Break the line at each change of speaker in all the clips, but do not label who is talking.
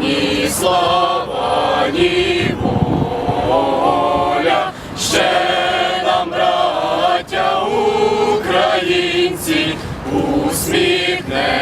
ні слава, ні воля, ще нам, браття українці, усміхнеться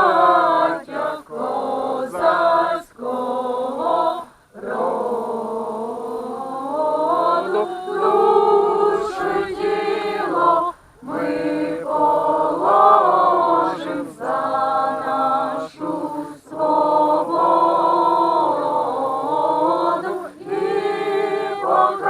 Oh.